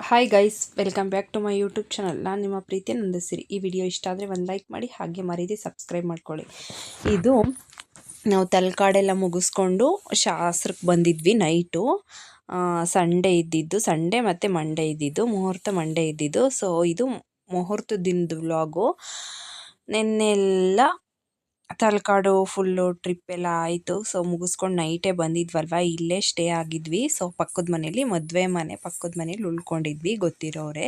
Hi guys welcome back to my YouTube channel ನಾನು ನಿಮ್ಮ ಪ್ರೀತಿಯ ನಂದಿಸಿರಿ. ಈ ವಿಡಿಯೋ ಇಷ್ಟ ಆದರೆ ಒಂದು ಲೈಕ್ ಮಾಡಿ, ಹಾಗೆ ಮರೀದೆ ಸಬ್ಸ್ಕ್ರೈಬ್ ಮಾಡ್ಕೊಳ್ಳಿ. ಇದು ನಾವು ತಲಕಾಡೆಲ್ಲ ಮುಗಿಸ್ಕೊಂಡು ಶಾಸ್ತ್ರಕ್ಕೆ ಬಂದಿದ್ವಿ ನೈಟು ಸಂಡೇ ಇದ್ದಿದ್ದು ಸಂಡೇ ಮತ್ತು ಮಂಡೇ ಇದ್ದಿದ್ದು, ಮುಹೂರ್ತ ಮಂಡೇ ಇದ್ದಿದ್ದು. ಸೊ ಇದು ಮುಹೂರ್ತದಿಂದ ವ್ಲಾಗು ನಿನ್ನೆಲ್ಲ ತಲಕಾಡು ಫುಲ್ಲು ಟ್ರಿಪ್ ಎಲ್ಲ ಆಯಿತು. ಸೊ ಮುಗಿಸ್ಕೊಂಡು ನೈಟೇ ಬಂದಿದ್ವಲ್ವ? ಇಲ್ಲೇ ಸ್ಟೇ ಆಗಿದ್ವಿ. ಸೊ ಪಕ್ಕದ ಮನೇಲಿ ಮದುವೆ ಮನೆ, ಪಕ್ಕದ ಮನೇಲಿ ಉಳ್ಕೊಂಡಿದ್ವಿ ಗೊತ್ತಿರೋರೆ.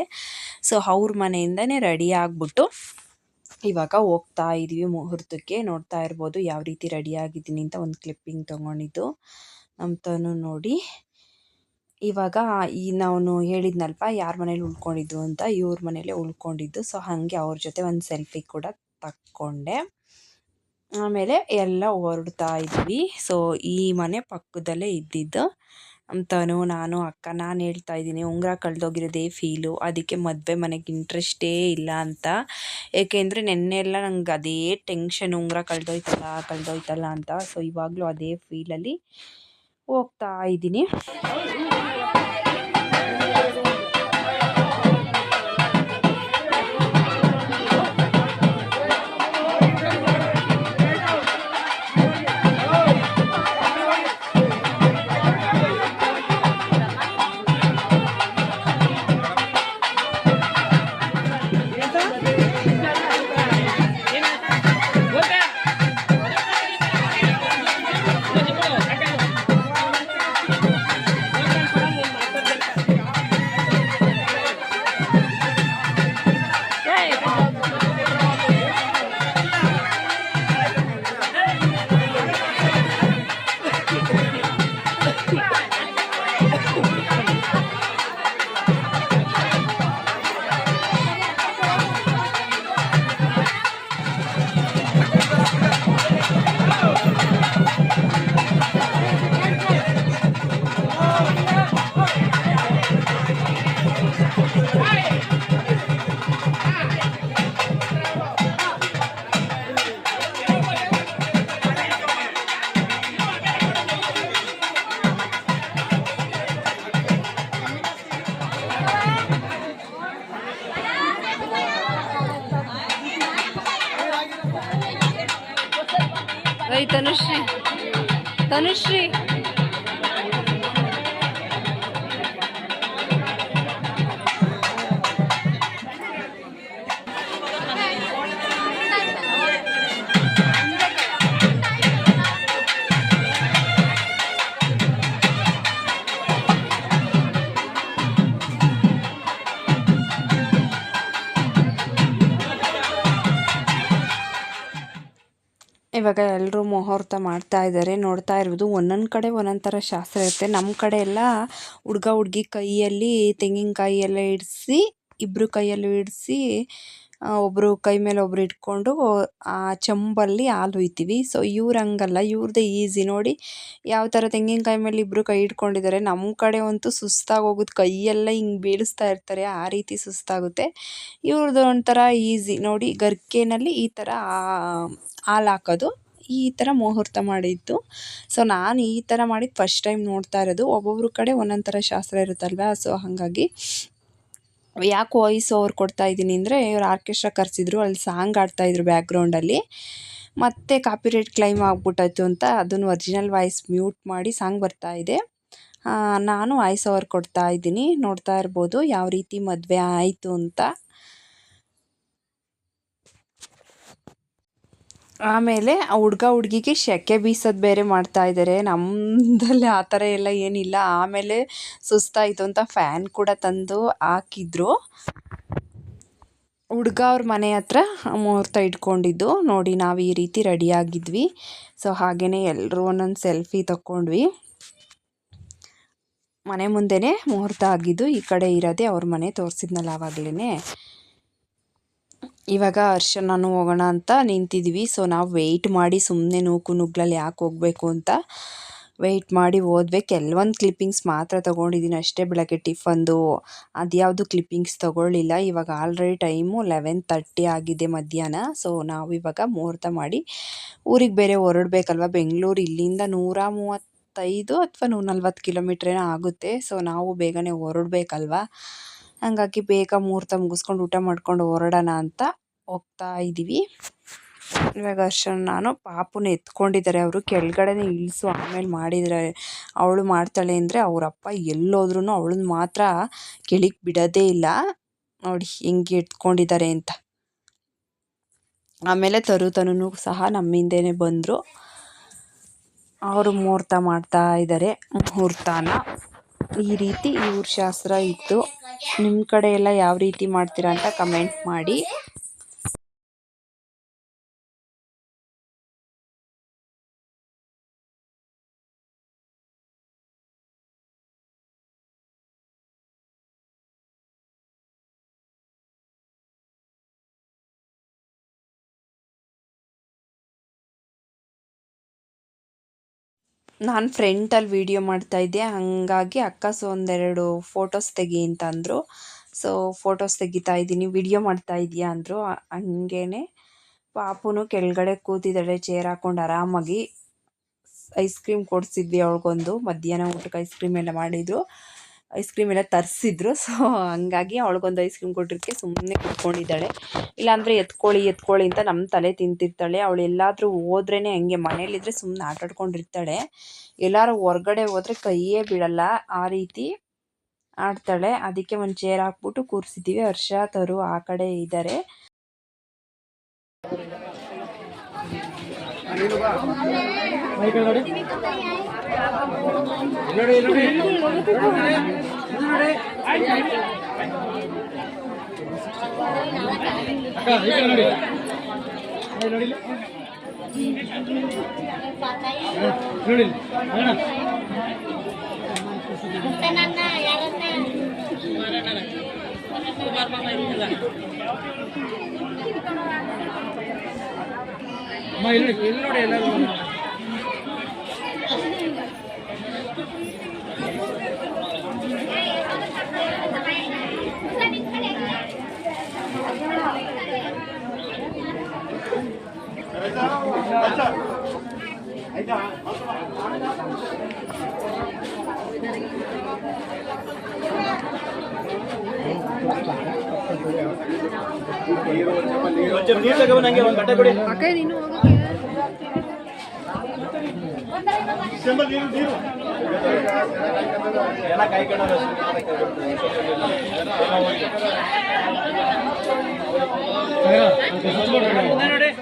ಸೊ ಅವ್ರ ಮನೆಯಿಂದನೇ ರೆಡಿ ಆಗಿಬಿಟ್ಟು ಇವಾಗ ಹೋಗ್ತಾ ಇದ್ವಿ ಮುಹೂರ್ತಕ್ಕೆ. ನೋಡ್ತಾ ಇರ್ಬೋದು ಯಾವ ರೀತಿ ರೆಡಿ ಆಗಿದ್ದೀನಿ ಅಂತ ಒಂದು ಕ್ಲಿಪ್ಪಿಂಗ್ ತೊಗೊಂಡಿದ್ದು. ನಮ್ಮ ನೋಡಿ. ಇವಾಗ ಈ ನಾನು ಹೇಳಿದ್ನಲ್ವ, ಯಾರ ಮನೇಲಿ ಉಳ್ಕೊಂಡಿದ್ದು ಅಂತ? ಇವ್ರ ಮನೇಲೆ ಉಳ್ಕೊಂಡಿದ್ದು. ಸೊ ಹಾಗೆ ಅವ್ರ ಜೊತೆ ಒಂದು ಸೆಲ್ಫಿ ಕೂಡ ತಕ್ಕೊಂಡೆ. ಆಮೇಲೆ ಎಲ್ಲ ಹೊರಡ್ತಾ ಇದ್ವಿ. ಸೊ ಈ ಮನೆ ಪಕ್ಕದಲ್ಲೇ ಇದ್ದಿದ್ದು. ತನು, ನಾನು, ಅಕ್ಕ, ನಾನು ಹೇಳ್ತಾ ಇದ್ದೀನಿ, ಉಂಗುರ ಕಳೆದೋಗಿರೋದೇ ಫೀಲು ಅದಕ್ಕೆ ಮದುವೆ ಮನೆಗೆ ಇಂಟ್ರೆಸ್ಟೇ ಇಲ್ಲ ಅಂತ. ಏಕೆಂದರೆ ನೆನ್ನೆ ಎಲ್ಲ ನಂಗೆ ಅದೇ ಟೆನ್ಷನ್ ಉಂಗುರ ಕಳೆದೋಯ್ತಲ್ಲ ಕಳೆದೋಯ್ತಲ್ಲ ಅಂತ. ಸೊ ಇವಾಗಲೂ ಅದೇ ಫೀಲಲ್ಲಿ ಹೋಗ್ತಾ ಇದ್ದೀನಿ. ತನುಶ್ರೀ ತನುಶ್ರೀ ಇವಾಗ ಎಲ್ಲರೂ ಮುಹೂರ್ತ ಮಾಡ್ತಾ ಇದ್ದಾರೆ ನೋಡ್ತಾ ಇರ್ಬೋದು ಒಂದೊಂದು ಕಡೆ ಒಂದೊಂದು ಥರ ಶಾಸ್ತ್ರ ಇರುತ್ತೆ. ನಮ್ಮ ಕಡೆ ಎಲ್ಲ ಹುಡ್ಗ ಹುಡ್ಗಿ ಕೈಯಲ್ಲಿ ತೆಂಗಿನಕಾಯಿ ಎಲ್ಲ ಇಡಿಸಿ ಇಬ್ಬರು ಕೈಯಲ್ಲೂ ಇಡಿಸಿ ಒಬ್ಬರು ಕೈ ಮೇಲೆ ಒಬ್ರು ಇಟ್ಕೊಂಡು, ಆ, ಚಂಬಲ್ಲಿ ಹಾಲು ಹುಯ್ತೀವಿ. ಸೊ ಇವ್ರು ಹಂಗಲ್ಲ. ಇವ್ರದ್ದೇ ಈಸಿ. ನೋಡಿ, ಯಾವ ಥರ ತೆಂಗಿನಕಾಯಿ ಮೇಲೆ ಇಬ್ಬರು ಕೈ ಇಟ್ಕೊಂಡಿದ್ದಾರೆ ನಮ್ಮ ಕಡೆ ಅಂತೂ ಸುಸ್ತಾಗಿ ಹೋಗುತ್ತೆ ಕೈಯೆಲ್ಲ ಹಿಂಗೆ ಬೀಳಿಸ್ತಾ ಇರ್ತಾರೆ. ಆ ರೀತಿ ಸುಸ್ತಾಗುತ್ತೆ. ಇವ್ರದ್ದು ಒಂಥರ ಈಸಿ. ನೋಡಿ, ಗರ್ಕೆನಲ್ಲಿ ಈ ಥರ ಹಾಲು ಹಾಕೋದು. ಈ ಥರ ಮುಹೂರ್ತ ಮಾಡಿದ್ದು. ಸೊ ನಾನು ಈ ಥರ ಮಾಡಿದ್ದು ಫಸ್ಟ್ ಟೈಮ್ ನೋಡ್ತಾ ಇರೋದು. ಒಬ್ಬೊಬ್ರ ಕಡೆ ಒಂದೊಂದು ಥರ ಶಾಸ್ತ್ರ ಇರುತ್ತಲ್ವ? ಸೊ ಹಾಗಾಗಿ ಯಾಕೆ ವಾಯ್ಸ್ ಓವರ್ ಕೊಡ್ತಾ ಇದ್ದೀನಿ ಅಂದರೆ ಇವ್ರು ಆರ್ಕೆಸ್ಟ್ರಾ ಕರೆಸಿದ್ರು, ಅಲ್ಲಿ ಸಾಂಗ್ ಆಡ್ತಾಯಿದ್ರು ಬ್ಯಾಕ್ಗ್ರೌಂಡಲ್ಲಿ. ಮತ್ತೆ ಕಾಪಿರೈಟ್ ಕ್ಲೈಮ್ ಆಗ್ಬಿಟ್ಟಾಯ್ತು ಅಂತ ಅದನ್ನು ಒರಿಜಿನಲ್ ವಾಯ್ಸ್ ಮ್ಯೂಟ್ ಮಾಡಿ ಸಾಂಗ್ ಬರ್ತಾ ಇದೆ. ನಾನು ವಾಯ್ಸ್ ಓವರ್ ಕೊಡ್ತಾ ಇದ್ದೀನಿ, ನೋಡ್ತಾ ಇರ್ಬೋದು, ಯಾವ ರೀತಿ ಮದುವೆ ಆಯಿತು ಅಂತ. ಆಮೇಲೆ ಆ ಹುಡ್ಗ ಹುಡ್ಗಿಗೆ ಸೆಕೆ ಬೀಸೋದು ಬೇರೆ ಮಾಡ್ತಾ ಇದ್ದಾರೆ ನಮ್ಮದಲ್ಲಿ ಆ ಥರ ಎಲ್ಲ ಏನಿಲ್ಲ. ಆಮೇಲೆ ಸುಸ್ತಾಯಿತು ಅಂತ ಫ್ಯಾನ್ ಕೂಡ ತಂದು ಹಾಕಿದ್ರು. ಹುಡ್ಗ ಅವ್ರ ಮನೆ ಹತ್ರ ಮುಹೂರ್ತ ಇಟ್ಕೊಂಡಿದ್ದು. ನೋಡಿ, ನಾವು ಈ ರೀತಿ ರೆಡಿಯಾಗಿದ್ವಿ ಸೊ ಹಾಗೆಯೇ ಎಲ್ಲರೂ ಒಂದೊಂದು ಸೆಲ್ಫಿ ತಗೊಂಡ್ವಿ ಮನೆ ಮುಂದೆನೇ ಮುಹೂರ್ತ ಆಗಿದ್ದು, ಈ ಕಡೆ ಇರೋದೇ ಅವ್ರ ಮನೆ ತೋರಿಸಿದ್ನಲ್ಲ ಆವಾಗಲೇ ಇವಾಗ ನಾನು ಹೋಗೋಣ ಅಂತ ನಿಂತಿದ್ವಿ ಸೊ ನಾವು ವೆಯ್ಟ್ ಮಾಡಿ ಸುಮ್ಮನೆ ನೂಕು ನುಗ್ಲಲ್ಲಿ ಯಾಕೆ ಹೋಗಬೇಕು ಅಂತ ವೆಯ್ಟ್ ಮಾಡಿ ಹೋದ್ವಿ. ಕೆಲವೊಂದು ಕ್ಲಿಪ್ಪಿಂಗ್ಸ್ ಮಾತ್ರ ತೊಗೊಂಡಿದ್ದೀನಿ ಅಷ್ಟೇ ಬೆಳಗ್ಗೆ ಟಿಫನ್ದು. ಅದ್ಯಾವುದು ಕ್ಲಿಪ್ಪಿಂಗ್ಸ್ ತೊಗೊಳ್ಳಿಲ್ಲ. ಇವಾಗ ಆಲ್ರೆಡಿ ಟೈಮು ಲೆವೆನ್ ತರ್ಟಿ ಆಗಿದೆ ಮಧ್ಯಾಹ್ನ. ಸೊ ನಾವು ಇವಾಗ ಮುಹೂರ್ತ ಮಾಡಿ ಊರಿಗೆ ಬೇರೆ ಹೊರಡ್ಬೇಕಲ್ವ? ಬೆಂಗಳೂರು ಇಲ್ಲಿಂದ ನೂರ ಮೂವತ್ತ ಮೂವತ್ತೈದು ಅಥವಾ ನಲ್ವತ್ತು ಕಿಲೋಮೀಟ್ರೇನೋ ಆಗುತ್ತೆ. ಸೊ ನಾವು ಬೇಗನೆ ಹೊರಡ್ಬೇಕಲ್ವಾ? ಹಾಗಾಗಿ ಬೇಗ ಮುಹೂರ್ತ ಮುಗಿಸ್ಕೊಂಡು ಊಟ ಮಾಡ್ಕೊಂಡು ಹೊರಡೋಣ ಅಂತ ಹೋಗ್ತಾ ಇದ್ದೀವಿ. ಇವಾಗ ಅಷ್ಟು ನಾನು ಪಾಪುನ ಎತ್ಕೊಂಡಿದ್ದಾರೆ. ಅವರು ಕೆಳಗಡೆನೇ ಇಳಿಸು, ಆಮೇಲೆ ಮಾಡಿದರೆ, ಅವಳು ಮಾಡ್ತಾಳೆ ಅಂದರೆ ಅವರಪ್ಪ ಎಲ್ಲೋದ್ರೂ ಅವಳನ್ನ ಮಾತ್ರ ಕೆಳಗೆ ಬಿಡೋದೇ ಇಲ್ಲ. ನೋಡಿ ಹೆಂಗೆ ಎತ್ಕೊಂಡಿದ್ದಾರೆ ಅಂತ. ಆಮೇಲೆ ತರು ತನು ಸಹ ನಮ್ಮ ಹಿಂದೆನೇ ಬಂದರು. ಅವರು ಮುಹೂರ್ತ ಮಾಡ್ತಾ ಇದ್ದಾರೆ. ಮುಹೂರ್ತನ ಈ ರೀತಿ ಇವ್ರ ಶಾಸ್ತ್ರ ಇತ್ತು ನಿಮ್ಮ ಕಡೆ ಎಲ್ಲ ಯಾವ ರೀತಿ ಮಾಡ್ತೀರಾ ಅಂತ ಕಮೆಂಟ್ ಮಾಡಿ. ನಾನು ಫ್ರೆಂಟಲ್ಲಿ ವೀಡಿಯೋ ಮಾಡ್ತಾಯಿದ್ದೆ ಹಾಗಾಗಿ ಅಕ್ಕ ಸೊ ಒಂದೆರಡು ಫೋಟೋಸ್ ತೆಗಿ ಅಂತ ಅಂದರು. ಸೊ ಫೋಟೋಸ್ ತೆಗಿತಾ ಇದ್ದೀನಿ. ವಿಡಿಯೋ ಮಾಡ್ತಾ ಇದೆಯಾ ಅಂದರು. ಹಂಗೇ ಪಾಪುನು ಕೆಳಗಡೆ ಕೂತಿದ್ದಾಳೆ. ಚೇರ್ ಹಾಕೊಂಡು ಆರಾಮಾಗಿ ಐಸ್ ಕ್ರೀಮ್ ಕೊಡಿಸಿದ್ವಿ ಅವಳಿಗೊಂದು. ಮಧ್ಯಾಹ್ನ ಊಟಕ್ಕೆ ಐಸ್ ಕ್ರೀಮ್ ಎಲ್ಲ ಮಾಡಿದರು. ಐಸ್ ಕ್ರೀಮ್ ಎಲ್ಲ ತರಿಸಿದ್ರು. ಸೊ ಹಂಗಾಗಿ ಅವಳಿಗೊಂದು ಐಸ್ ಕ್ರೀಮ್ ಕೊಟ್ಟಿದ್ದಕ್ಕೆ ಸುಮ್ಮನೆ ಕುತ್ಕೊಂಡಿದ್ದಾಳೆ. ಇಲ್ಲಾಂದರೆ ಎತ್ಕೊಳ್ಳಿ ಎತ್ಕೊಳ್ಳಿ ಅಂತ ನಮ್ಮ ತಲೆ ತಿಂತಿರ್ತಾಳೆ. ಅವಳು ಎಲ್ಲಾದರೂ ಹೋದ್ರೇ ಹಂಗೆ ಮನೇಲಿದ್ದರೆ ಸುಮ್ಮನೆ ಆಟಾಡ್ಕೊಂಡಿರ್ತಾಳೆ. ಎಲ್ಲರೂ ಹೊರ್ಗಡೆ ಹೋದರೆ ಕೈಯೇ ಬಿಡಲ್ಲ ಆ ರೀತಿ ಆಡ್ತಾಳೆ. ಅದಕ್ಕೆ ಒಂದು ಚೇರ್ ಹಾಕ್ಬಿಟ್ಟು ಕೂರಿಸಿದ್ದೀವಿ ಹರ್ಷ, ತರು ಆ ಕಡೆ ಇದ್ದಾರೆ ಅಮ್ಮ ಇಲ್ಲಿ ಇಲ್ಲಿ ಒಂಚೂರು ನೀರು ತಗೊಂಡು ನಂಗೆ ಒಂದು ಬಟ್ಟೆ ಕೊಡಿ ಕಾಯ್ಕೊಂಡು ಅಲ್ಲಿ ಕೈ ಬಿಡಿ ನೋಡಿ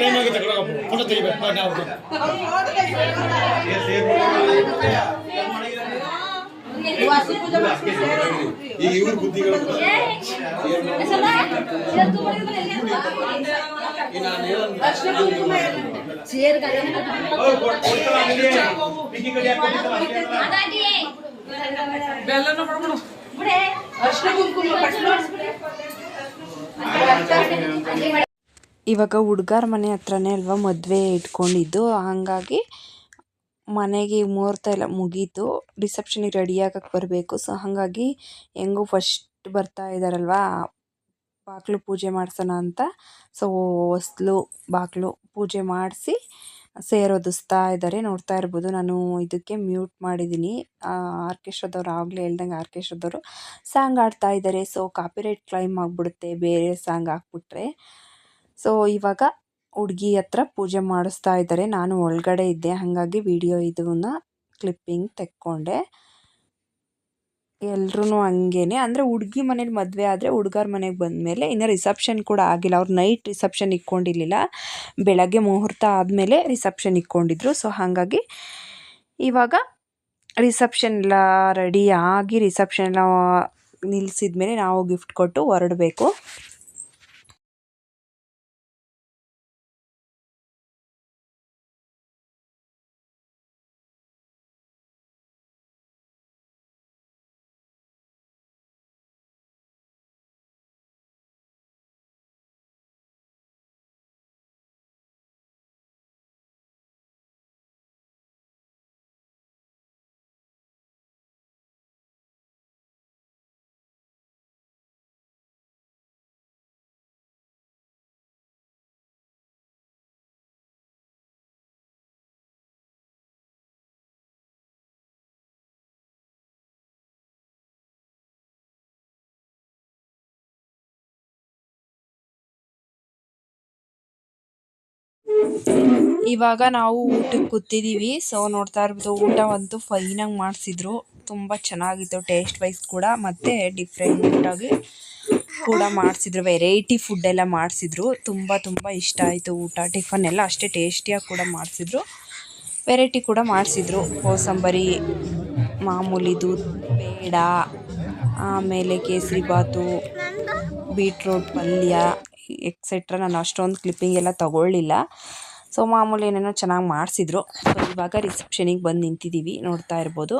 ಟೈಮ್ ಆಗುತ್ತೆ ಫೋಟೋ ತೆಗಿಬೇಕು. ನಾವು ಈಗ ಇವ್ರ ಬುದ್ಧಿಗಳು ಇವಾಗ ಹುಡ್ಗರ ಮನೆ ಹತ್ರನೇ ಅಲ್ವಾ ಮದುವೆ ಇಟ್ಕೊಂಡಿದ್ದು. ಹಾಗಾಗಿ ಮನೆಗೆ ಮುಹೂರ್ತ ಎಲ್ಲ ಮುಗೀತು. ರಿಸೆಪ್ಷನಿಗೆ ರೆಡಿ ಆಗಕ್ಕೆ ಬರಬೇಕು. ಸೊ, ಹಾಗಾಗಿ ಹೆಂಗೂ ಫಸ್ಟ್ ಬರ್ತಾ ಇದ್ದಾರಲ್ವಾ ಬಾಗಿಲು ಪೂಜೆ ಮಾಡ್ಸೋಣ ಅಂತ. ಸೊ, ಹೊಸ್ಲು, ಬಾಗ್ಲು ಪೂಜೆ ಮಾಡಿಸಿ ಸೇರೋದಿಸ್ತಾ ಇದ್ದಾರೆ ನೋಡ್ತಾ ಇರ್ಬೋದು. ನಾನು ಇದಕ್ಕೆ ಮ್ಯೂಟ್ ಮಾಡಿದ್ದೀನಿ. ಆರ್ಕೆಸ್ಟ್ರಾದವ್ರು ಆಗಲೇ ಹೇಳ್ದಂಗೆ ಆರ್ಕೆಸ್ಟ್ರಾದವರು ಸಾಂಗ್ ಆಡ್ತಾ ಇದ್ದಾರೆ ಸೊ, ಕಾಪಿರೈಟ್ ಕ್ಲೈಮ್ ಆಗಿಬಿಡುತ್ತೆ. ಬೇರೆ ಸಾಂಗ್ ಹಾಕ್ಬಿಟ್ರೆ. ಸೊ, ಇವಾಗ ಹುಡುಗಿ ಹತ್ರ ಪೂಜೆ ಮಾಡಿಸ್ತಾ ಇದ್ದಾರೆ. ನಾನು ಒಳಗಡೆ ಇದ್ದೆ. ಹಾಗಾಗಿ ವಿಡಿಯೋ ಇದನ್ನ ಕ್ಲಿಪ್ಪಿಂಗ್ ತೆಕ್ಕೊಂಡೆ. ಎಲ್ರೂ ಹಂಗೇನೆ. ಅಂದರೆ ಹುಡುಗಿ ಮನೇಲಿ ಮದುವೆ ಆದರೆ ಹುಡುಗರ ಮನೆಗೆ ಬಂದಮೇಲೆ ಇನ್ನು ರಿಸೆಪ್ಷನ್ ಕೂಡ ಆಗಿಲ್ಲ. ಅವ್ರು ನೈಟ್ ರಿಸೆಪ್ಷನ್ ಇಕ್ಕೊಂಡಿರಲಿಲ್ಲ. ಬೆಳಗ್ಗೆ ಮುಹೂರ್ತ ಆದಮೇಲೆ ರಿಸೆಪ್ಷನ್ ಇಟ್ಕೊಂಡಿದ್ರು ಸೊ, ಹಾಗಾಗಿ ಇವಾಗ ರಿಸೆಪ್ಷನ್ ಎಲ್ಲ ರೆಡಿ ಆಗಿ ರಿಸೆಪ್ಷನ್ ಎಲ್ಲ ನಿಲ್ಲಿಸಿದ ಮೇಲೆ ನಾವು ಗಿಫ್ಟ್ ಕೊಟ್ಟು ಹೊರಡಬೇಕು. ಇವಾಗ ನಾವು ಊಟಕ್ಕೆ ಕೂತಿದ್ದೀವಿ ಸೊ ನೋಡ್ತಾ ಇರ್ಬೋದು ಊಟವಂತೂ ಫೈನಾಗಿ ಮಾಡಿಸಿದ್ರು. ತುಂಬ ಚೆನ್ನಾಗಿತ್ತು ಟೇಸ್ಟ್ ವೈಸ್ ಕೂಡ. ಮತ್ತು ಡಿಫ್ರೆಂಟಾಗಿ ಕೂಡ ಮಾಡಿಸಿದ್ರು. ವೆರೈಟಿ ಫುಡ್ ಎಲ್ಲ ಮಾಡಿಸಿದ್ರು. ತುಂಬ ತುಂಬ ಇಷ್ಟ ಆಯಿತು ಊಟ ಟಿಫನ್ ಎಲ್ಲ. ಅಷ್ಟೇ ಟೇಸ್ಟಿಯಾಗಿ ಕೂಡ ಮಾಡಿಸಿದ್ರು. ವೆರೈಟಿ ಕೂಡ ಮಾಡಿಸಿದ್ರು. ಕೋಸಂಬರಿ, ಮಾಮೂಲಿ ಬೇಡ ಆಮೇಲೆ ಕೇಸರಿ ಬಾತು ಬೀಟ್ರೋಟ್ ಪಲ್ಯ. ಎಕ್ಸೆಟ್ರಾ ನಾನು ಅಷ್ಟೊಂದು ಕ್ಲಿಪ್ಪಿಂಗ್ ಎಲ್ಲ ತಗೊಳ್ಳಿಲ್ಲ. ಸೊ ಮಾಮೂಲಿ ಏನೇನೋ ಚೆನ್ನಾಗಿ ಮಾಡಿಸಿದ್ರು. ಸೊ ಇವಾಗ ರಿಸೆಪ್ಷನಿಗೆ ಬಂದು ನಿಂತಿದ್ದೀವಿ ನೋಡ್ತಾ ಇರ್ಬೋದು.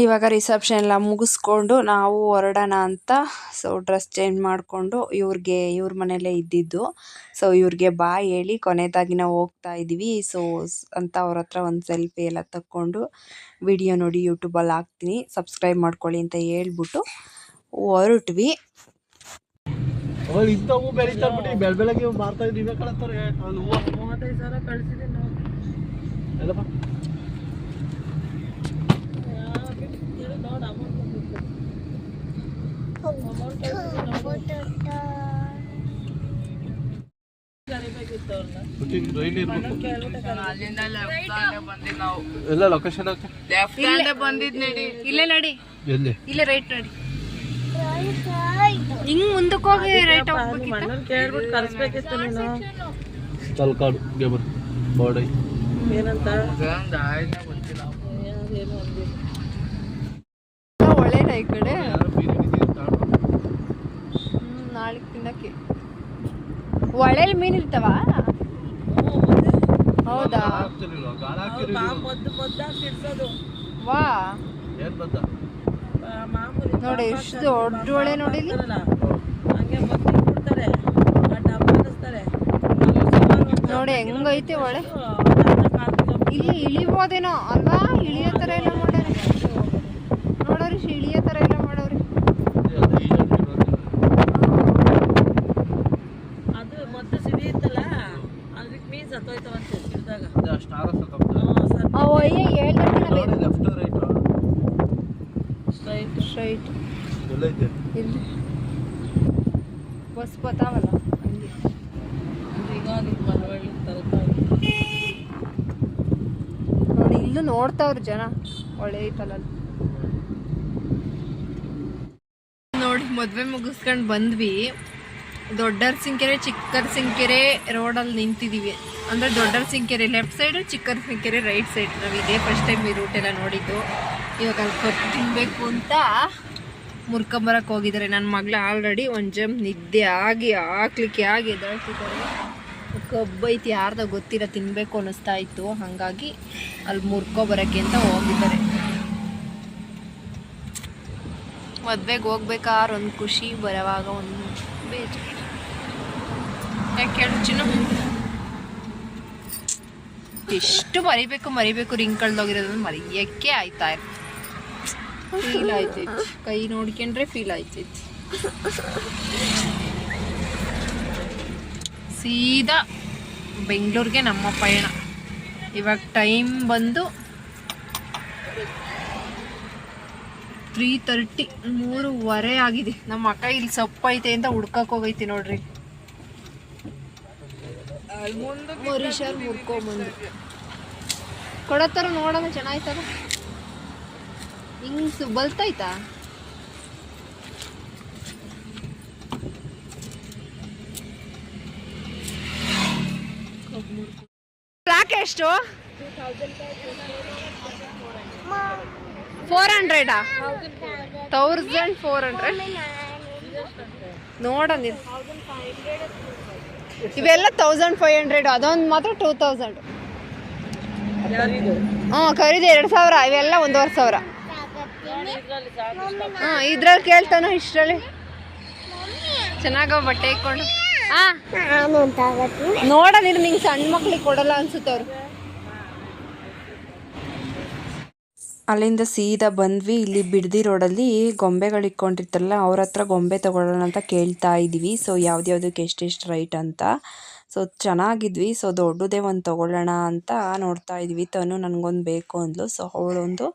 ಇವಾಗ ರಿಸೆಪ್ಷನ್ ಎಲ್ಲ ಮುಗಿಸ್ಕೊಂಡು ನಾವು ಹೊರಡೋಣ ಅಂತ ಸೊ ಡ್ರೆಸ್ ಚೇಂಜ್ ಮಾಡಿಕೊಂಡು ಇವ್ರಿಗೆ ಇವ್ರ ಮನೇಲೇ ಇದ್ದಿದ್ದು. ಸೊ ಇವ್ರಿಗೆ ಬಾ ಹೇಳಿ ಕೊನೆದಾಗಿ ನಾವು ಹೋಗ್ತಾ ಇದ್ದೀವಿ. ಸೊ ಅಂತ ಅವ್ರ ಹತ್ರ ಒಂದು ಸೆಲ್ಫಿ ಎಲ್ಲ ತಕ್ಕೊಂಡು ವಿಡಿಯೋ ನೋಡಿ ಯೂಟ್ಯೂಬಲ್ಲಿ ಹಾಕ್ತೀನಿ. ಸಬ್ಸ್ಕ್ರೈಬ್ ಮಾಡ್ಕೊಳ್ಳಿ ಅಂತ ಹೇಳ್ಬಿಟ್ಟು ಹೊರಟ್ವಿ. ಬೆಳಗ್ಗೆ ಮಾರ್ತಾ ಇದ್ದೀವಿ ನೀವೇ ಕಳತ್ತಾರೆ ಅಲ್ಲಿ ಹೂವು ಮೂವತ್ತೈದು ಸಾವಿರ ಕಳಿಸಿದ್ದೀನಿ ನಾವು ಎಲ್ಲಪ್ಪ ನೋಡಿ ಅಮೌಂಟ್ ಬಂದಿತ್ತು ಅಮೌಂಟ್ ಕರಿಬೇಕಿತ್ತು ಅವ್ರನ್ನ ರೈಲ್ ಇರ್ಬೇಕು ಎಲ್ಲ ಲೊಕೇಶನ್ ಹಾಕಿ. ಬಂದಿದ್ ನಡಿ. ಇಲ್ಲೇ ನಡಿ. ಎಲ್ಲಿ? ಇಲ್ಲೇ ರೈಟ್ ನಡಿ. ಹಿಂಗ್ ಮುಂದಕ್ಕೆ ಹೋಗಿ ರೈಟ್ ಕೇಳ್ಬಿಟ್ಟು ಕರ್ಸ್ಬೇಕಿತ್ತು ನೀನು. ತಲ್ಕಾಡು ಗೆಬರ್ ಬಾಡೈ. ಏನಂತ ಏನು ಅಂದಿಲ್ಲ ಒಳ್ಳೇದ ಈ ಕಡೆ ನಾಳೆ ತಿನ್ನಕ್ಕೆ ಒಳ್ಳೆಲ್ ಮೀನ್ ಇರ್ತಾವ? ಹೌದಾ? ವಾ. ಏನ್ ಆ, ಮಾಮೂಲಿ ನೋಡಿ ಎಷ್ಟು ದೊಡ್ಡ ಹೊಳೆ ನೋಡಿ ನೋಡಿ ಹೆಂಗೈತೆ ಹೊಳೆ ಇಲ್ಲಿ ಇಳಿಬೋದೇನೋ ಅಲ್ವಾ? ಇಳಿಯೋ ತರ ಎಲ್ಲ ಮಾಡೋರಿ ನೋಡೋರಿ ಇಳಿಯೋ ಥರ ಎಲ್ಲ ಮಾಡೋರಿ ಅದು ಮೊದ್ದು ಸಿಡಿ ಇತ್ತಲ್ಲ ಅದಕ್ಕೆ ಮೀನ್ ಸತ್ತೋಯ್ತವಂತೆ ಸಿಡಿದಾಗ ಸ್ಟಾರ್ ಅಯ್ಯ ಹೇಳ್ದಂಗೆ ಲೆಫ್ಟ್ ರೈಟ್ ಸ್ಟ್ರೈಟ್ ಸ್ಟ್ರೈಟ್ ಎಲ್ಲೈತೆ ಇಲ್ಲಿ ಬಸ್ ಬರ್ತಾವಲ್ಲ ಹಂಗೆ. ನೋಡಿ ಇಲ್ಲೂ ನೋಡ್ತಾವ್ರ ಜನ. ಒಳ್ಳೆ ಐತಲ್ಲ ನೋಡಿ ಮದ್ವೆ ಮುಗಿಸ್ಕೊಂಡು ಬಂದ್ವಿ. ದೊಡ್ಡರ್ಸಿಂಕೆರೆ ಚಿಕ್ಕರ್ಸಿಂಕೆರೆ ರೋಡಲ್ಲಿ ನಿಂತಿದ್ದೀವಿ ಅಂದರೆ Doddarsinkere left side Chikkarsinkere right side ನಾವು ಇದೇ ಫಸ್ಟ್ ಟೈಮ್ ಈ ರೂಟ್ ಎಲ್ಲ ನೋಡಿದ್ದು. ಇವಾಗ ಅಲ್ಲಿ ಕೊಟ್ಟು ತಿನ್ನಬೇಕು ಅಂತ. ಮುರ್ಕೊಂಬರಕ್ಕೆ ಹೋಗಿದ್ದಾರೆ. ನನ್ನ ಮಗಳು ಆಲ್ರೆಡಿ ಒಂದು ಜಮ್ ನಿದ್ದೆ ಆಗಿ, ಹಾಕ್ಲಿಕ್ಕೆ ಆಗಿ ಎದ್ದಾಳ್ತಿದ್ದಾರೆ. ಕಬ್ಬೈತಿ ಯಾರ್ದ ಗೊತ್ತಿಲ್ಲ ತಿನ್ನಬೇಕು ಅನ್ನಿಸ್ತಾ ಇತ್ತು. ಹಾಗಾಗಿ ಅಲ್ಲಿ ಮುರ್ಕೊಬರಕ್ಕೆ ಅಂತ ಹೋಗಿದ್ದಾರೆ. ಮದ್ವೆಗೆ ಹೋಗ್ಬೇಕಾದ್ರೆ ಒಂದು ಖುಷಿ, ಬರವಾಗ ಒಂದು ಬೇಜಾರು. ಯಾಕೆ ಎಷ್ಟು ಮರಿಬೇಕು ಮರಿಬೇಕು, ರಿಂಗ್ ಮರಿಯಕ್ಕೆ ಮರೆಯಕ್ಕೆ ಆಯ್ತಾ ಫೀಲ್ ಆಯ್ತೈತಿ. ಕೈ ನೋಡ್ಕೊಂಡ್ರೆ ಫೀಲ್ ಆಯ್ತೈತಿ. ಸೀದಾ ಬೆಂಗಳೂರಿಗೆ ನಮ್ಮ ಪಯಣ. ಇವಾಗ ಟೈಮ್ ಬಂದು ತ್ರೀ ತರ್ಟಿ ಮೂರುವರೆ ಆಗಿದೆ. ನಮ್ಮ ಅಕ್ಕ ಇಲ್ಲಿ ಸಪ್ಪೈತೆ ಅಂತ ಹುಡ್ಕಕ್ ಹೋಗೈತಿ ನೋಡ್ರಿ. ಮರೀಶರ್ ಹುಡ್ಕೊಂಬಂದು ಕೊಡತ್ತಾರ ನೋಡೋಣ ಚೆನ್ನಾಯ್ತದ ಹಿಂಗ್ ಸು- ಬಲ್ತೈತಾ ಬ್ಲಾಕ್ ಎಷ್ಟು ಫೋರ್ ಹಂಡ್ರೆಡಾ ತೌಸಂಡ್ ಫೋರ್ ಹಂಡ್ರೆಡ್ ನೋಡೋಣ ಇವೆಲ್ಲ ತೌಸಂಡ್ ಫೈವ್ ಹಂಡ್ರೆಡ್ ಅದೊಂದು ಮಾತ್ರ ಟೂ ತೌಸಂಡ್ ಹ್ಞೂ ಖರೀದಿ ಎರಡು ಸಾವಿರ ಇವೆಲ್ಲ ಒಂದೂವರೆ ಸಾವಿರ. ಹಾಂ, ಇದ್ರಲ್ಲಿ ಕೇಳ್ತಾನ ಇಷ್ಟರಲ್ಲಿ. ಚೆನ್ನಾಗ ಬಟ್ಟೆ ಇಟ್ಕೊಂಡು ನೋಡೋಣ ನಿಂಗೆ ಸಣ್ಣ ಮಕ್ಳಿಗೆ ಕೊಡಲ್ಲ ಅನ್ಸುತ್ತೆ ಅವ್ರು. ಅಲ್ಲಿಂದ ಸೀದಾ ಬಂದ್ವಿ, ಇಲ್ಲಿ ಬಿಡ್ದಿ ರೋಡಲ್ಲಿ ಗೊಂಬೆಗಳು ಇಟ್ಕೊಂಡಿರ್ತಾರಲ್ಲ, ಅವ್ರ ಹತ್ರ ಗೊಂಬೆ ತಗೊಳ್ಳೋಣ ಅಂತ ಕೇಳ್ತಾ ಇದ್ವಿ. ಸೊ ಯಾವ್ದ್ಯಾವ್ದಕ್ಕೆ ಎಷ್ಟೆಷ್ಟು ರೈಟ್ ಅಂತ. ಸೊ ಚೆನ್ನಾಗಿದ್ವಿ. ಸೊ ದೊಡ್ಡದೇ ಒಂದು ತಗೊಳ್ಳೋಣ ಅಂತ ನೋಡ್ತಾ ಇದ್ವಿ. ತನು ನನಗೊಂದು ಬೇಕು ಅಂದ್ಲು. ಸೊ ಅವಳೊಂದು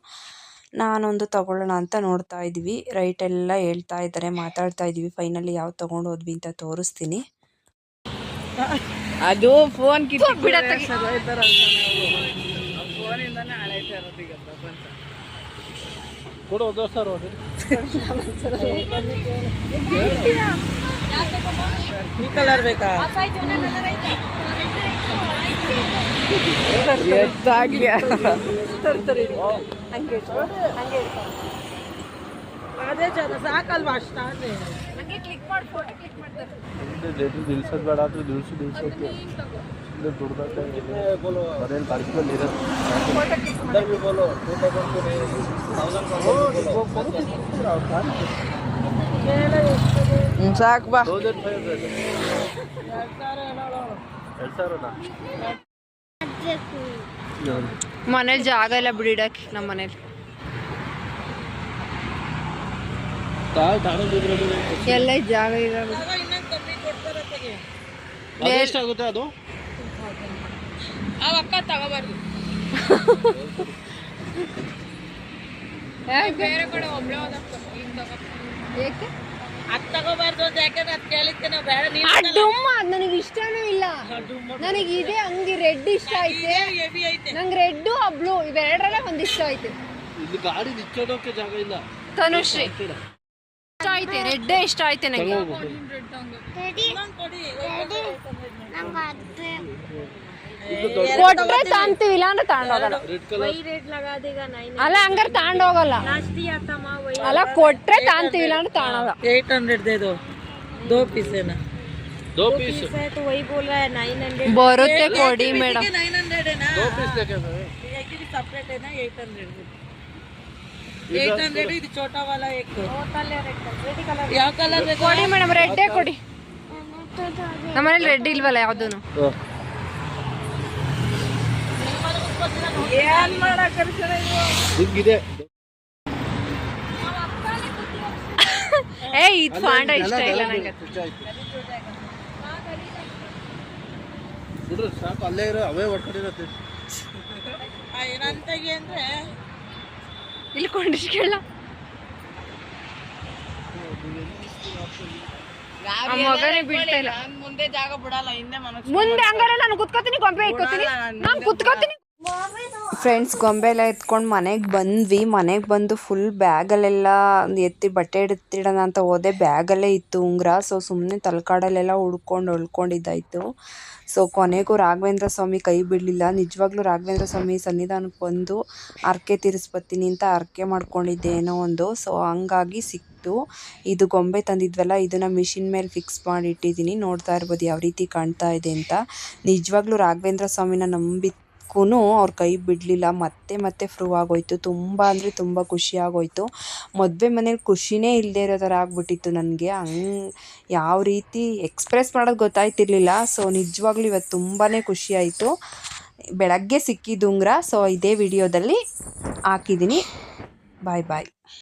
ನಾನೊಂದು ತಗೊಳ್ಳೋಣ ಅಂತ ನೋಡ್ತಾ ಇದ್ವಿ ರೈಟ್ ಎಲ್ಲ ಹೇಳ್ತಾ ಇದ್ದಾರೆ ಮಾತಾಡ್ತಾ ಇದ್ವಿ ಫೈನಲಿ ಯಾವ್ದು ತಗೊಂಡು ಹೋದ್ವಿ ಅಂತ ತೋರಿಸ್ತೀನಿ. ಅದು ಫೋನ್ ಕಿತ್ತು ಬಿಡತ್ತಾಗಿ. ಫೋನಿಂದಾನೇ ಹಾಳಾಯ್ತಾ ಇರೋದು ಈಗ ಪ್ರಪಂಚ ಕೊಡು ಒಂದು ವರ್ಷ ನೋಡಿ ಈ ಕಲರ್ ಬೇಕಾ ಅದೇ ಚಂದ ಸಾಕಲ್ವಾ ಅಷ್ಟಾದ್ರೆ ರೇಟು ನಿಲ್ಸೋದು ಬೇಡ ಅದು ನಿಲ್ಸು ನಿಲ್ಸೋಕೆ ಇಲ್ಲೇ. ದುಡ್ದಾಗ್ತಾ ಮನೇಲಿ ಬಾರ್ಕಿನಲ್ಲಿ ಸಾಕು ಬಾ. ತೌಸಂಡ್ ಫೈವ್ ಹಂಡ್ರೆಡ್ ಎರಡು ಸಾವಿರನಾ? ಮನೇಲಿ ಜಾಗ ಇಲ್ಲ ಬಿಡಿಡಕ್ಕೆ ನಮ್ಮ ಮನೇಲಿ. ಎಲ್ಲ ಜಾಗ ತೆಗೆ ಎಷ್ಟಾಗುತ್ತೆ ಅದು? ಆ ಅಕ್ಕ ತಗೋಬಾರ್ದು. ಬೇರೆ ಕಡೆ ಒಬ್ಳೆ ಏಕೆ? ಅದ್ ತಗೋಬಾರ್ದು ಅಂತ ಯಾಕಂದ್ರೆ ಅದ್ ಕೇಳಿದ್ಕೆ ನಾವು ಬೇಡ ನೀನ್ ಡುಮ್ಮ ನನಗೆ ಇಷ್ಟನೂ ಇಲ್ಲ ನನಗೆ ಇದೇ ಅಂಗಿ ರೆಡ್ ಇಷ್ಟ ಐತೆ ಹೆವಿ ಐತೆ ನಂಗೆ ರೆಡ್ಡು ಆ ಬ್ಲೂ ಇವೆರಡರಲ್ಲೇ ಒಂದು ಇಷ್ಟ ಐತೆ ಇಲ್ಲಿ ಗಾಡಿ ನಿಚ್ಚೋದಕ್ಕೆ ಜಾಗ ಇಲ್ಲ ತನುಶ್ರೀ ಇಷ್ಟ ಐತೆ ರೆಡ್ಡೇ ಇಷ್ಟ ಐತೆ ನನಗೆ ಇನ್ನೊಂದ್ ಕೊಡಿ ಕೊಟ್ರೆ ತಾಂತೀವಿ ಇಲ್ಲ ಅಂದ್ರೆ ತಗೊಂಡೋಗಲ್ಲ ರೆಡ್ ಕಲರ್ ಅಲ್ಲ ಹಂಗಾರೆ ತಗೊಂಡೋಗಲ್ಲ ಅಲ್ಲ ಕೊಟ್ರೆ ತಾಂತೀವಿ ಇಲ್ಲ ಅಂದ್ರೆ ತಗೊಳಲ್ಲ ಏಟ್ ಹಂಡ್ರೆಡ್ दे दो दो पीस है ना दो पीस ಬರುತ್ತೆ ಕೊಡಿ ಮೇಡಮ್ नाइन हंड्रेड है ना दो पीस लेके आए एक्चुअली सेपरेट है ना एट हंड्रेड एट हंड्रेड ಇದು छोटा वाला एक ಯಾವ ಕಲರ್ ಬೇಕು ಕೊಡಿ ಮೇಡಮ್ ರೆಡ್ಡೇ ಕೊಡಿ ನಮ್ಮನೇಲಿ ರೆಡ್ ಇಲ್ವಲ್ಲ ಯಾವ್ದು ಏನ್ ಮಾಡಕ್ ಹಿಂಗಿದೆ ಏ ಇದು ಫಾಂಡ ಇಷ್ಟ ಇಲ್ಲ ನಂಗೆ. ಬಿಡ್ರಿ ಸಾಕು ಅಲ್ಲೇ ಇರೋ ಅವೇ ಹೊಡ್ಕೊಂಡಿರತ್ತೆ. ಏನಂತಗೆ ಅಂದ್ರೆ ಇಲ್ಲಿ ಕೊಂಡಿಸ್ಕೊಳ್ಳ ಮಗನೇ ಬೀಳ್ತಾ ಇಲ್ಲ. ನಾನ್ ಮುಂದೆ ಜಾಗ ಬಿಡಲ್ಲ ಹಿಂದೆ ಮನಸ್ ಮುಂದೆ ಹಂಗಾರೆ ನಾನು ಕುತ್ಕೋತೀನಿ ಗೊಂಬೆ ಇಕ್ಕೋತೀನಿ ನಾನು ಕುತ್ಕೋತೀನಿ. ಫ್ರೆಂಡ್ಸ್ ಗೊಂಬೆ ಎಲ್ಲ ಎತ್ಕೊಂಡು ಮನೆಗೆ ಬಂದ್ವಿ. ಮನೆಗೆ ಬಂದು ಫುಲ್ ಬ್ಯಾಗಲ್ಲೆಲ್ಲ ಎತ್ತಿ ಬಟ್ಟೆ ಎತ್ತಿಡೋಣ ಅಂತ ಹೋದೆ. ಬ್ಯಾಗಲ್ಲೇ ಇತ್ತು ಉಂಗುರ. ಸೊ ಸುಮ್ಮನೆ ತಲಕಾಡಲ್ಲೆಲ್ಲ ಹುಡ್ಕೊಂಡು ಉಳ್ಕೊಂಡಿದ್ದಾಯಿತು ಸೊ ಕೊನೆಗೂ ರಾಘವೇಂದ್ರ ಸ್ವಾಮಿ ಕೈ ಬಿಡಲಿಲ್ಲ. ನಿಜವಾಗ್ಲೂ ರಾಘವೇಂದ್ರ ಸ್ವಾಮಿ ಸನ್ನಿಧಾನಕ್ಕೆ ಬಂದು ಹರಕೆ ತೀರಿಸ್ಬತ್ತೀನಿ ಅಂತ ಹರಕೆ ಮಾಡ್ಕೊಂಡಿದ್ದೆ ಏನೋ ಒಂದು. ಸೊ ಹಂಗಾಗಿ ಸಿಕ್ತು. ಇದು ಗೊಂಬೆ ತಂದಿದ್ವಲ್ಲ, ಇದನ್ನು ಮಿಷಿನ್ ಮೇಲೆ ಫಿಕ್ಸ್ ಮಾಡಿ ಇಟ್ಟಿದ್ದೀನಿ ನೋಡ್ತಾ ಇರ್ಬೋದು ಯಾವ ರೀತಿ ಕಾಣ್ತಾ ಇದೆ ಅಂತ. ನಿಜವಾಗ್ಲೂ ರಾಘವೇಂದ್ರ ಸ್ವಾಮಿನ ನಂಬಿಕ್ಕೂ ಅವ್ರ ಕೈ ಬಿಡಲಿಲ್ಲ. ಮತ್ತೆ ಮತ್ತೆ ಪ್ರೂವ್ ಆಗೋಯ್ತು. ತುಂಬ ಅಂದರೆ ತುಂಬ ಖುಷಿ ಆಗೋಯಿತು. ಮದುವೆ ಮನೇಲಿ ಖುಷಿನೇ ಇಲ್ಲದೆ ಇರೋ ಥರ ಆಗಿಬಿಟ್ಟಿತ್ತು ನನಗೆ. ಹಂಗೆ ಯಾವ ರೀತಿ ಎಕ್ಸ್ಪ್ರೆಸ್ ಮಾಡೋದು ಗೊತ್ತಾಯ್ತಿರ್ಲಿಲ್ಲ. ಸೊ ನಿಜವಾಗ್ಲೂ ಇವತ್ತು ತುಂಬಾ ಖುಷಿ ಆಯಿತು. ಬೆಳಗ್ಗೆ ಸಿಕ್ಕಿದ್ದು ಉಂಗುರ. ಸೊ ಇದೇ ವಿಡಿಯೋದಲ್ಲಿ ಹಾಕಿದ್ದೀನಿ. ಬಾಯ್ ಬಾಯ್